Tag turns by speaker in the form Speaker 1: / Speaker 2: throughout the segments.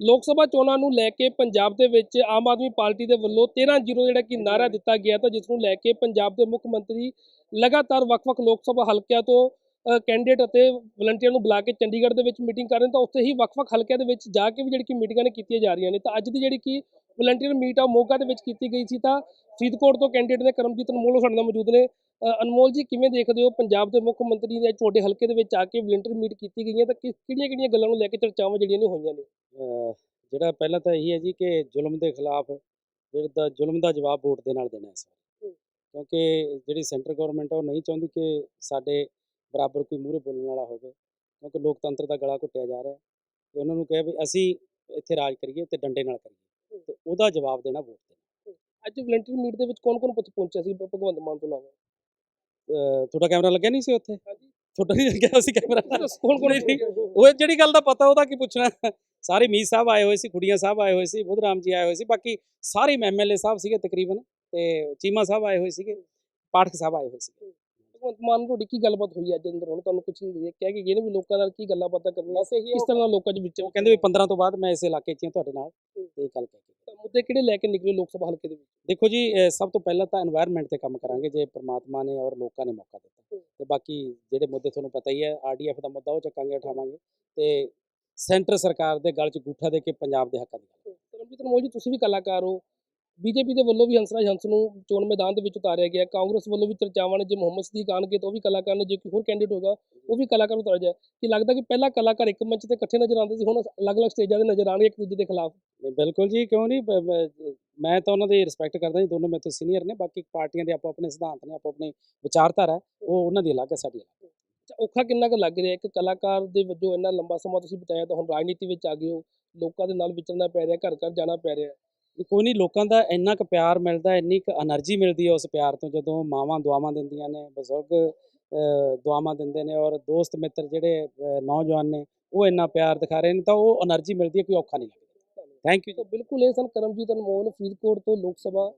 Speaker 1: ਲੋਕ ਸਭਾ ਚੋਣਾਂ ਨੂੰ ਲੈ ਕੇ ਪੰਜਾਬ ਦੇ ਵਿੱਚ ਆਮ ਆਦਮੀ ਪਾਰਟੀ ਦੇ ਵੱਲੋਂ 13-0 ਜਿਹੜਾ ਕਿ ਨਾਰਾ ਦਿੱਤਾ ਗਿਆ ਤਾਂ ਜਿਸ ਨੂੰ ਲੈ ਕੇ ਪੰਜਾਬ ਦੇ ਮੁੱਖ ਮੰਤਰੀ ਲਗਾਤਾਰ ਵੱਖ-ਵੱਖ ਲੋਕ ਸਭਾ ਹਲਕਿਆਂ ਤੋਂ ਕੈਂਡੀਡੇਟ ਅਤੇ ਵਲੰਟੀਅਰ ਨੂੰ ਬੁਲਾ ਕੇ ਚੰਡੀਗੜ੍ਹ ਦੇ ਵਿੱਚ ਮੀਟਿੰਗ ਕਰ ਰਹੇ ਤਾਂ ਉੱਥੇ ਹੀ ਵੱਖ-ਵੱਖ ਹਲਕਿਆਂ ਦੇ ਵਿੱਚ ਜਾ ਕੇ ਵੀ ਜਿਹੜੀ ਕਿ ਮੀਟਿੰਗਾਂ ਨੇ ਕੀਤੀਆਂ ਜਾ ਰਹੀਆਂ ਨੇ ਤਾਂ ਅੱਜ ਦੀ ਜਿਹੜੀ ਕਿ ਵਲੰਟੀਅਰ ਮੀਟ ਆ ਮੋਗਾ ਦੇ ਵਿੱਚ ਕੀਤੀ ਗਈ ਸੀ ਤਾਂ ਫਰੀਦਕੋਟ ਤੋਂ ਕੈਂਡੀਡੇਟ ਨੇ ਕਰਮਜੀਤ ਅਨਮੋਲ ਉਹ ਸਾਡੇ ਨਾਲ ਮੌਜੂਦ ਨੇ। ਅਨਮੋਲ ਜੀ ਕਿਵੇਂ ਦੇਖਦੇ ਹੋ? ਪੰਜਾਬ ਦੇ ਮੁੱਖ ਮੰਤਰੀ ਨੇ ਤੁਹਾਡੇ ਹਲਕੇ ਦੇ ਵਿੱਚ ਆ ਕੇ ਵਲੰਟੀਅਰ ਮੀਟ ਕੀਤੀ ਗਈ ਹੈ ਤਾਂ ਕਿਹੜੀਆਂ-ਕਿਹੜੀਆਂ ਗੱਲਾਂ ਨੂੰ ਲੈ ਕੇ ਚਰਚਾਵਾਂ ਜਿਹੜੀਆਂ ਨੇ ਹੋਈਆਂ ਨੇ?
Speaker 2: ਜਿਹੜਾ ਪਹਿਲਾਂ ਤਾਂ ਇਹੀ ਹੈ ਜੀ ਕਿ ਜ਼ੁਲਮ ਦੇ ਖਿਲਾਫ ਜਿਹੜਾ ਦਾ ਜ਼ੁਲਮ ਦਾ ਜਵਾਬ ਵੋਟ ਦੇ ਨਾਲ ਦੇਣਾ ਹੈ ਸਰ। ਕਿਉਂਕਿ ਜਿਹੜੀ ਸੈਂਟਰ ਗਵਰਨਮੈਂਟ ਆ ਉਹ ਨਹੀਂ ਚਾਹੁੰਦੀ ਕਿ ਸਾਡੇ ਬਰਾਬਰ ਕੋਈ ਮੂਹਰੇ ਬੋਲਣ ਵਾਲਾ ਹੋਵੇ ਕਿਉਂਕਿ ਲੋਕਤੰਤਰ ਦਾ ਗਲਾ ਘੁੱਟਿਆ ਜਾ ਰਿਹਾ ਹੈ। ਤੇ ਉਹਨਾਂ ਨੂੰ ਕਹੇ ਵੀ ਅਸੀਂ ਇੱਥੇ ਰਾਜ ਕਰੀਏ ਤੇ ਡੰਡੇ ਨਾਲ ਕਰੀਏ। ਤੇ ਉਹਦਾ ਜਵਾਬ ਦੇਣਾ ਵੋਟ ਦੇਣਾ
Speaker 1: ਅੱਜ ਵਲੰਟੀਅਰ ਮੀਟ ਦੇ ਵਿੱਚ ਕੌਣ-ਕੌਣ ਪੁੱਛ ਪਹੁੰਚਿਆ ਸੀ ਭਗਵੰਤ ਮਾਨ ਤੋਂ ਇਲਾਵਾ?
Speaker 2: ਤੁਹਾਡਾ ਕੈਮਰਾ ਲੱਗਿਆ ਨਹੀਂ ਸੀ ਉੱਥੇ? ਤੁਹਾਡਾ ਨਹੀਂ ਲੱਗਿਆ ਸੀ ਕੈਮਰਾ?
Speaker 1: ਕੌਣ-ਕੌਣ
Speaker 2: ਨਹੀਂ, ਨਹੀਂ। ਉਹ ਜਿਹੜੀ ਗੱਲ ਦਾ ਪਤਾ ਉਹਦਾ ਕੀ ਪੁੱਛਣਾ? ਸਾਰੇ ਮੀਤ ਸਾਹਿਬ ਆਏ ਹੋਏ ਸੀ ਖੁੜੀਆਂ ਸਾਹਿਬ ਆਏ ਹੋਏ ਸੀ ਬੁੱਧਰਾਮ ਜੀ ਆਏ ਹੋਏ ਸੀ ਬਾਕੀ ਸਾਰੇ ਐਮਐਲਏ ਸਾਹਿਬ ਸੀਗੇ ਤਕਰੀਬਨ ਤੇ ਚੀਮਾ ਸਾਹਿਬ ਆਏ ਹੋਏ ਸੀਗੇ ਪਾਠਕ ਸਾਹਿਬ ਆਏ ਹੋਏ ਸੀਗੇ।
Speaker 1: ਭਗਵੰਤ ਮਾਨ ਤੁਹਾਡੀ ਕੀ ਗੱਲਬਾਤ ਹੋਈ ਅੱਜ ਅੰਦਰ? ਹੁਣ ਤੁਹਾਨੂੰ ਕੁਝ ਕਹਿ ਕੇ ਗਏ ਨੇ ਵੀ ਲੋਕਾਂ ਨਾਲ ਕੀ ਗੱਲਾਂ ਬਾਤਾਂ ਕਰਨੀਆਂ ਕਿਸ ਤਰ੍ਹਾਂ ਲੋਕਾਂ 'ਚ ਵਿੱਚ
Speaker 2: ਉਹ ਕਹਿੰਦੇ ਵੀ 15 ਤੋਂ ਬਾਅਦ ਮੈਂ ਇਸ ਇਲਾਕੇ 'ਚ ਹਾਂ ਤੁਹਾਡੇ ਨਾਲ ਇਹ ਗੱਲ ਕਹਿ ਕੇ।
Speaker 1: ਮੁੱਦੇ ਕਿਹੜੇ ਲੈ ਕੇ ਨਿਕਲੇ ਲੋਕ ਸਭਾ ਹਲਕੇ ਦੇ ਵਿੱਚ?
Speaker 2: ਦੇਖੋ ਜੀ ਸਭ ਤੋਂ ਪਹਿਲਾਂ ਤਾਂ এনवायरमेंट ਤੇ ਕੰਮ ਕਰਾਂਗੇ ਜੇ ਪ੍ਰਮਾਤਮਾ ਨੇ ਔਰ ਲੋਕਾਂ ਨੇ ਮੌਕਾ ਦਿੱਤਾ। ਤੇ ਬਾਕੀ ਜਿਹੜੇ ਮੁੱਦੇ ਤੁਹਾਨੂੰ ਪਤਾ ਹੀ ਹੈ ਆਰਡੀਐਫ ਦਾ ਮੁੱਦਾ ਉਹ ਚੱਕਾਂਗੇ ਉਠਾਵਾਂਗੇ ਤੇ ਸੈਂਟਰ ਸਰਕਾਰ ਦੇ ਗਲ 'ਚ ਗੁੱਠਾ ਦੇ ਕੇ ਪੰਜਾਬ ਦੇ ਹੱਕਾਂ ਦੀ ਗੱਲ।
Speaker 1: ਅਨਮੋਲ ਜੀ ਤੁਸੀਂ ਵੀ ਕਲਾਕਾਰ ਹੋ। ਬੀਜੇਪੀ ਦੇ ਵੱਲੋਂ ਵੀ ਹੰਸਰਾਜ ਹੰਸ ਨੂੰ ਚੋਣ ਮੈਦਾਨ ਦੇ ਵਿੱਚ ਉਤਾਰਿਆ ਗਿਆ। ਕਾਂਗਰਸ ਵੱਲੋਂ ਵੀ ਚਰਚਾਵਾਂ ਨੇ ਜੇ ਮੁਹੰਮਦ ਸਦੀਕ ਆਣਗੇ ਤਾਂ ਉਹ ਵੀ ਕਲਾਕਾਰ ਨੇ ਜੇ ਕੋਈ ਹੋਰ ਕੈਂਡੀਡੇਟ ਹੋਗਾ ਉਹ ਵੀ ਕਲਾਕਾਰ ਉਤਾਰਿਆ ਜਾਏ। ਕਿ ਲੱਗਦਾ ਕਿ ਪਹਿਲਾਂ ਕਲਾਕਾਰ ਇੱਕ ਮੰਚ ਤੇ ਇਕੱਠੇ ਨਜ਼ਰ ਆਉਂਦੇ ਸੀ ਹੁਣ ਅਲੱਗ-ਅਲੱਗ ਸਟੇਜਾਂ ਤੇ ਨਜ਼ਰ ਆਣਗੇ ਇੱਕ ਦੂਜੇ ਦੇ ਖਿਲਾਫ?
Speaker 2: ਬਿਲਕੁਲ ਜੀ ਕਿਉਂ ਨਹੀਂ? ਮੈਂ ਤਾਂ ਉਹਨਾਂ ਦੀ ਰਿਸਪੈਕਟ ਕਰਦਾ ਜੀ ਦੋਨੋਂ ਮੇਰੇ ਤੋਂ ਸੀਨੀਅਰ ਨੇ ਬਾਕੀ ਪਾਰਟੀਆਂ ਦੇ ਆਪੋ ਆਪਣੇ ਸਿਧਾਂਤ ਨੇ ਆਪੋ ਆਪਣੇ ਵਿਚਾਰਧਾਰਾ ਉਹ ਉਹਨਾਂ ਦੀ ਅਲੱਗ ਹੈ ਸਾਡੀ ਅਲੱਗ
Speaker 1: ਔਖਾ ਕਿੰਨਾ ਕੁ ਲੱਗ ਰਿਹਾ? ਇੱਕ ਕਲਾਕਾਰ ਦੇ ਵਜੋਂ ਇੰਨਾ ਲੰਬਾ ਸਮਾਂ ਤੁਸੀਂ ਬਤਾਇਆ ਤਾਂ ਹੁਣ ਰਾਜਨੀਤੀ ਵਿੱਚ ਆ ਗਏ ਹੋ ਲੋਕਾਂ ਦੇ ਨਾਲ ਵਿਚਰਨਾ ਪੈ ਰਿਹਾ ਘਰ ਘਰ ਜਾਣਾ ਪੈ ਰਿਹਾ।
Speaker 2: ਕੋਈ ਨਹੀਂ, ਲੋਕਾਂ ਦਾ ਇੰਨਾ ਕੁ ਪਿਆਰ ਮਿਲਦਾ, ਇੰਨੀ ਕੁ એનર્ਜੀ ਮਿਲਦੀ ਹੈ ਉਸ ਪਿਆਰ ਤੋਂ, ਜਦੋਂ ਮਾਵਾਂ ਦੁਆਵਾਂ ਦਿੰਦੀਆਂ ਨੇ, ਬਜ਼ੁਰਗ ਦੁਆਵਾਂ ਦਿੰਦੇ ਨੇ ਔਰ ਦੋਸਤ ਮਿੱਤਰ ਜਿਹੜੇ ਨੌਜਵਾਨ ਨੇ, ਉਹ ਇੰਨਾ ਪਿਆਰ ਦਿਖਾ ਰਹੇ ਨੇ, ਤਾਂ ਉਹ એનર્ਜੀ ਮਿਲਦੀ ਹੈ, ਕੋਈ ਔਖਾ ਨਹੀਂ ਥੈਂਕ ਯੂ
Speaker 1: ਤਾਂ ਬਿਲਕੁਲ ਇਹ ਸਨ ਕਰਮਜੀਤ ਅਨਮੋਲ, ਫਰੀਦਕੋਟ ਤੋਂ ਲੋਕ ਸਭਾ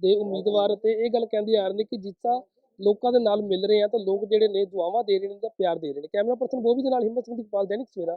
Speaker 1: ਦੇ ਉਮੀਦਵਾਰ ਤੇ ਇਹ ਗੱਲ ਕਹਿੰਦੀ ਆ ਰਹੇ ਨੇ ਕਿ ਜਿੱਤਾ ਲੋਕਾਂ ਦੇ ਨਾਲ ਮਿਲ ਰਹੇ ਆ, ਤਾਂ ਲੋਕ ਜਿਹੜੇ ਨੇ ਦੁਆਵਾਂ ਦੇ ਰਹੇ ਨੇ, ਤਾਂ ਪਿਆਰ ਦੇ ਰਹੇ ਨੇ। ਕੈਮਰਾ ਪਰਸਨ ਬੋਬੀ ਦੇ ਨਾਲ ਹਿੰਮਤ ਸਿੰਘ ਦੀ ਕਪਾਲ ਦੈਨਿਕ ਸਵੇਰਾ।